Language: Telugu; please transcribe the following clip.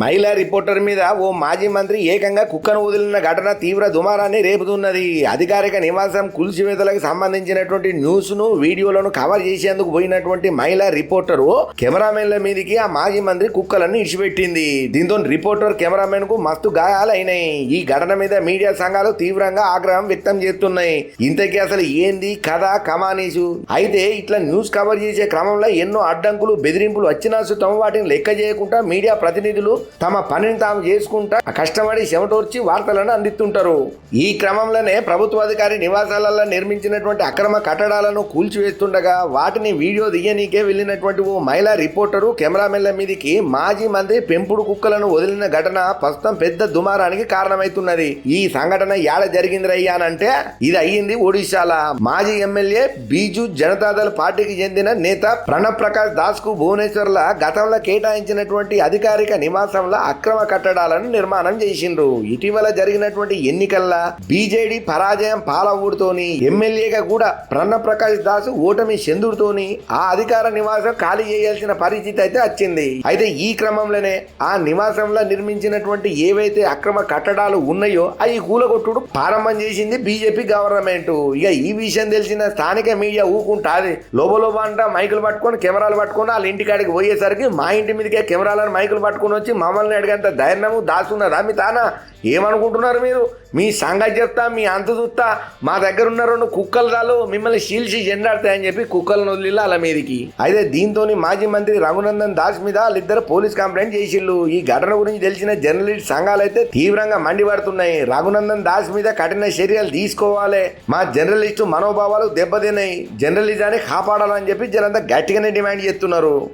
మహిళా రిపోర్టర్ మీద ఓ మాజీ మంత్రి ఏకంగా కుక్కను వదిలిన ఘటన తీవ్ర దుమారాన్ని రేపుతున్నది. అధికారిక నివాసం కూల్చివేతలకు సంబంధించినటువంటి న్యూస్ను వీడియోలను కవర్ చేసేందుకు పోయినటువంటి మహిళా రిపోర్టరు కెమెరామెన్ల మీదకి ఆ మాజీ మంత్రి కుక్కలను ఇడిచిపెట్టింది. దీంతో రిపోర్టర్ కెమెరామెన్కు మస్తు గాయాలైనాయి. ఈ ఘటన మీద మీడియా సంఘాలు తీవ్రంగా ఆగ్రహం వ్యక్తం చేస్తున్నాయి. ఇంతకీ అసలు ఏంది కథ కమానీసు? అయితే ఇట్లా న్యూస్ కవర్ చేసే క్రమంలో ఎన్నో అడ్డంకులు బెదిరింపులు వచ్చినా సుతం వాటిని లెక్క చేయకుండా మీడియా ప్రతినిధులు తమ పనిని తాము చేసుకుంటా కష్టపడి చెమటోర్చి వార్తలను అందిస్తుంటారు. ఈ క్రమంలోనే ప్రభుత్వ అధికారి నివాసాలలో నిర్మించినటువంటి అక్రమ కట్టడాలను కూల్చివేస్తుండగా వాటిని వీడియో దియ్యనీకే వెళ్ళినటువంటి ఓ మహిళా రిపోర్టరు కెమెరామెన్ల మీదకి మాజీ మంత్రి పెంపుడు కుక్కలను వదిలిన ఘటన ప్రస్తుతం పెద్ద దుమారానికి కారణమైతున్నది ఈ సంఘటన ఏడ జరిగిందిరయ్యానంటే ఇది అయ్యింది ఒడిశాల. మాజీ ఎమ్మెల్యే బీజు జనతాదళ్ పార్టీకి చెందిన నేత ప్రణబ్ ప్రకాష్ దాస్కు భువనేశ్వర్ల గతంలో కేటాయించినటువంటి అధికారిక రాష్ట్రంలో అక్రమ కట్టడాలను నిర్మాణం చేసిండ్రు. ఇటీవల జరిగినటువంటి ఎన్నికల్లో బీజేడీ పరాజయం పాలవుడుతోని ఎమ్మెల్యేగా కూడా ప్రణబ్ ప్రకాష్ దాస్ ఓటమి చంద్రుడితోని ఆ అధికార నివాసం ఖాళీ చేయాల్సిన పరిస్థితి అయితే వచ్చింది. అయితే ఈ క్రమంలోనే ఆ నివాసంలో నిర్మించినటువంటి ఏవైతే అక్రమ కట్టడాలు ఉన్నాయో అవి కూలగొట్టుడు ప్రారంభం చేసింది బీజేపీ గవర్నమెంట్. ఇక ఈ విషయం తెలిసిన స్థానిక మీడియా ఊకుంటాది. లోబలోబ అంట మైకులు పట్టుకొని కెమెరాలు పట్టుకొని వాళ్ళ ఇంటికాడికి పోయేసరికి మా ఇంటి మీదకే కెమెరాలను మైకులు పట్టుకొని వచ్చి మమ్మల్ని అడిగేంత ధైర్యము దాస్తున్నదా మీ తానా? ఏమనుకుంటున్నారు మీరు? మీ సంగతి చెప్తా మీ అంత చూస్తా. మా దగ్గర ఉన్న రెండు కుక్కలు రాలు మిమ్మల్ని చీల్చి జెండాడతాయని చెప్పి కుక్కలను వదిలి అలా మీదికి. అయితే దీంతో మాజీ మంత్రి రఘునందన్ దాస్ మీద వాళ్ళిద్దరు పోలీస్ కంప్లైంట్ చేసిళ్ళు. ఈ ఘటన గురించి తెలిసిన జర్నలిస్ట్ సంఘాలు అయితే తీవ్రంగా మండిపడుతున్నాయి. రఘునందన్ దాస్ మీద కఠిన చర్యలు తీసుకోవాలి. మా జర్నలిస్టు మనోభావాలు దెబ్బతిన్నాయి. జర్నలిజాన్ని కాపాడాలని చెప్పి జనంతా గట్టిగానే డిమాండ్ చేస్తున్నారు.